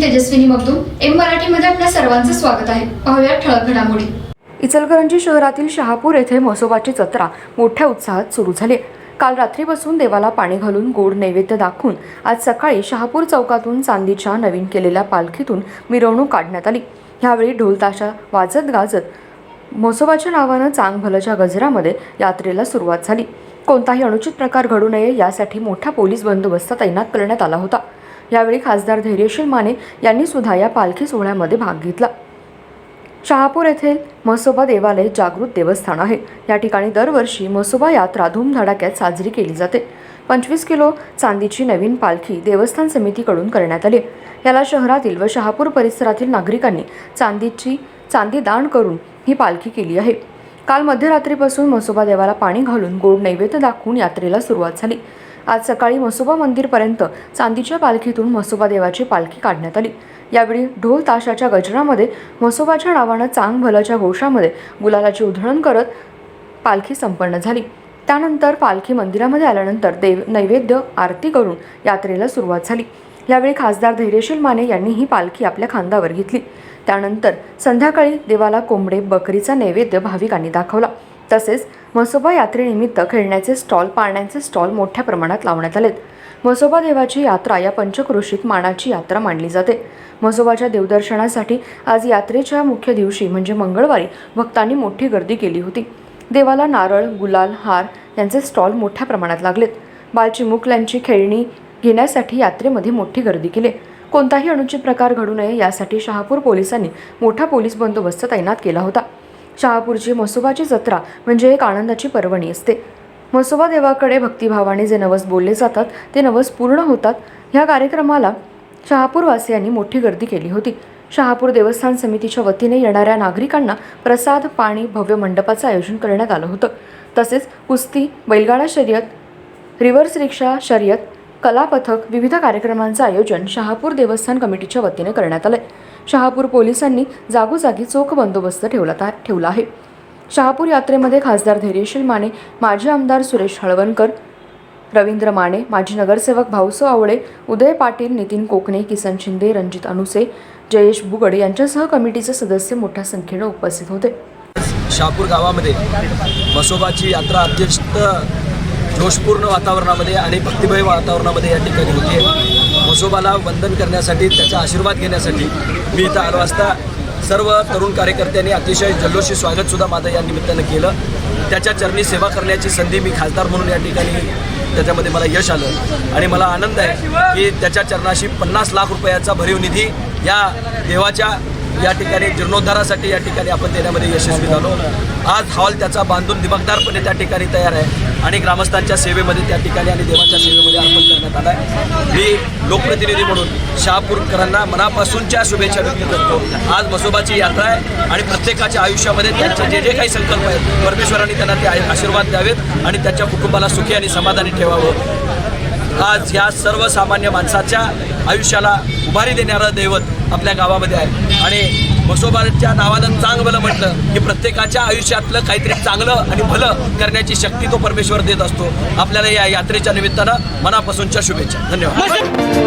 मी Tejaswini Magdum M मराठीमध्ये आपल्या सर्वांचं स्वागत आहे. पाहूया ठळक घडामोडी. इचलकरंजी शहरातील शहापूर येथे म्हसोबाची जत्रा मोठ्या उत्साहात सुरू झाली. काल रात्रीपासून देवाला पाणी घालून गोड नैवेद्य दाखवून आज सकाळी शहापूर चौकातून चांदीच्या नवीन केलेल्या पालखीतून मिरवणूक काढण्यात आली. ह्यावेळी ढोलताशा वाजत गाजत म्हसोबाच्या नावानं चांगभलच्या गजरामध्ये यात्रेला सुरुवात झाली. कोणताही अनुचित प्रकार घडू नये यासाठी मोठा पोलीस बंदोबस्त तैनात करण्यात आला होता. यावेळी खासदार धैर्यशील माने यांनी सुद्धा या पालखी सोहळ्यामध्ये भाग घेतला. शहापूर येथील म्हसोबा देवालय जागृत देवस्थान आहे. या ठिकाणी दरवर्षी म्हसोबा यात्रा धूमधडाक्यात साजरी केली जाते. पंचवीस किलो चांदीची नवीन पालखी देवस्थान समितीकडून करण्यात आली. याला शहरातील व शहापूर परिसरातील नागरिकांनी चांदीची चांदी दान करून ही पालखी केली आहे. काल मध्यरात्रीपासून म्हसोबा देवाला पाणी घालून गोड नैवेद्य दाखवून यात्रेला सुरुवात झाली. आज सकाळी म्हसोबा मंदिरपर्यंत चांदीच्या पालखीतून म्हसोबा देवाची पालखी काढण्यात आली. यावेळी ढोल ताशाच्या गजरामध्ये म्हसोबाच्या नावानं चांग भलाच्या घोषामध्ये गुलालाची उधळण करत पालखी संपन्न झाली. त्यानंतर पालखी मंदिरामध्ये आल्यानंतर देव नैवेद्य आरती करून यात्रेला सुरुवात झाली. यावेळी खासदार धैर्यशील माने यांनी ही पालखी आपल्या खांद्यावर घेतली. त्यानंतर संध्याकाळी देवाला कोंबडे बकरीचा नैवेद्य भाविकांनी दाखवला. तसेच म्हसोबा यात्रेनिमित्त खेळण्याचे स्टॉल पाळण्याचे स्टॉल मोठ्या प्रमाणात लावण्यात आलेत. म्हसोबा देवाची यात्रा या पंचक्रोशीत मानाची यात्रा मानली जाते. म्हसोबाच्या देवदर्शनासाठी आज यात्रेच्या मुख्य दिवशी म्हणजे मंगळवारी भक्तांनी मोठी गर्दी केली होती. देवाला नारळ गुलाल हार यांचे स्टॉल मोठ्या प्रमाणात लागलेत. बालचिमुकल्यांची खेळणी घेण्यासाठी यात्रेमध्ये मोठी गर्दी केली. कोणताही अनुचित प्रकार घडू नये यासाठी शहापूर पोलिसांनी मोठा पोलीस बंदोबस्त तैनात केला होता. शहापूरची म्हसोबाची जत्रा म्हणजे एक आनंदाची पर्वणी असते. म्हसोबा देवाकडे भक्तिभावाने जे नवस बोलले जातात ते नवस पूर्ण होतात. ह्या कार्यक्रमाला शहापूरवासियांनी मोठी गर्दी केली होती. शहापूर देवस्थान समितीच्या वतीने येणाऱ्या नागरिकांना प्रसाद पाणी भव्य मंडपाचं आयोजन करण्यात आलं होतं. तसेच कुस्ती बैलगाडा शर्यत रिव्हर्स रिक्षा शर्यत कलापथक विविध कार्यक्रमांचं आयोजन शहापूर देवस्थान कमिटीच्या वतीने करण्यात आलंय. शहापूर पोलिसांनी जागोजागी चोख बंदोबस्त ठेवला ता- ठेवला आहे. शहापूर यात्रेमध्ये खासदार धैर्यशील माने माजी आमदार सुरेश हळवणकर रवींद्र माने माजी नगरसेवक भाऊसो आवळे उदय पाटील नितीन कोकणे किसन शिंदे रणजित अनुसे जयेश बुगड यांच्यासह कमिटीचे सदस्य मोठ्या संख्येनं उपस्थित होते. शहापूर गावामध्ये म्हसोबाची यात्रा अत्यंत दोषपूर्ण वातावरणामध्ये आणि भक्तिमय वातावरणामध्ये या ठिकाणी होती. म्हसोबाला वंदन करण्यासाठी त्याचा आशीर्वाद घेण्यासाठी मी इथं आलो असता. सर्व तरुण कार्यकर्त्यांनी अतिशय जल्लोषी स्वागतसुद्धा माझं या निमित्तानं केलं. त्याच्या चरणी सेवा करण्याची संधी मी खासदार म्हणून या ठिकाणी त्याच्यामध्ये मला यश आलं. आणि मला आनंद आहे की त्याच्या चरणाशी पन्नास लाख रुपयाचा भरीव निधी या देवाच्या या ठिकाणी जीर्णोद्धारासाठी या ठिकाणी आपण देण्यामध्ये यशस्वी झालो. आज हॉल त्याचा बांधून दिमागदारपणे त्या ठिकाणी तयार आहे आणि ग्रामस्थांच्या सेवेमध्ये त्या ठिकाणी आणि देवाच्या सेवेमध्ये अर्पण करण्यात आला आहे मी लोकप्रतिनिधी म्हणून शहापूरकरांना मनापासूनच्या शुभेच्छा व्यक्त करतो. आज मसोबाची यात्रा आहे आणि प्रत्येकाच्या आयुष्यामध्ये त्यांचे जे जे काही संकल्प आहेत परमेश्वरांनी त्यांना ते आशीर्वाद द्यावेत आणि त्याच्या कुटुंबाला सुखी आणि समाधानी ठेवावं. आज या सर्वसामान्य माणसाच्या आयुष्याला उभारी देणारं दैवत आपल्या गावामध्ये आहे. आणि बसोबाच्या नावानं चांग भलं म्हटलं की प्रत्येकाच्या आयुष्यातलं काहीतरी चांगलं आणि भलं करण्याची शक्ती तो परमेश्वर देत असतो. आपल्याला या यात्रेच्या निमित्तानं मनापासूनच्या शुभेच्छा. धन्यवाद.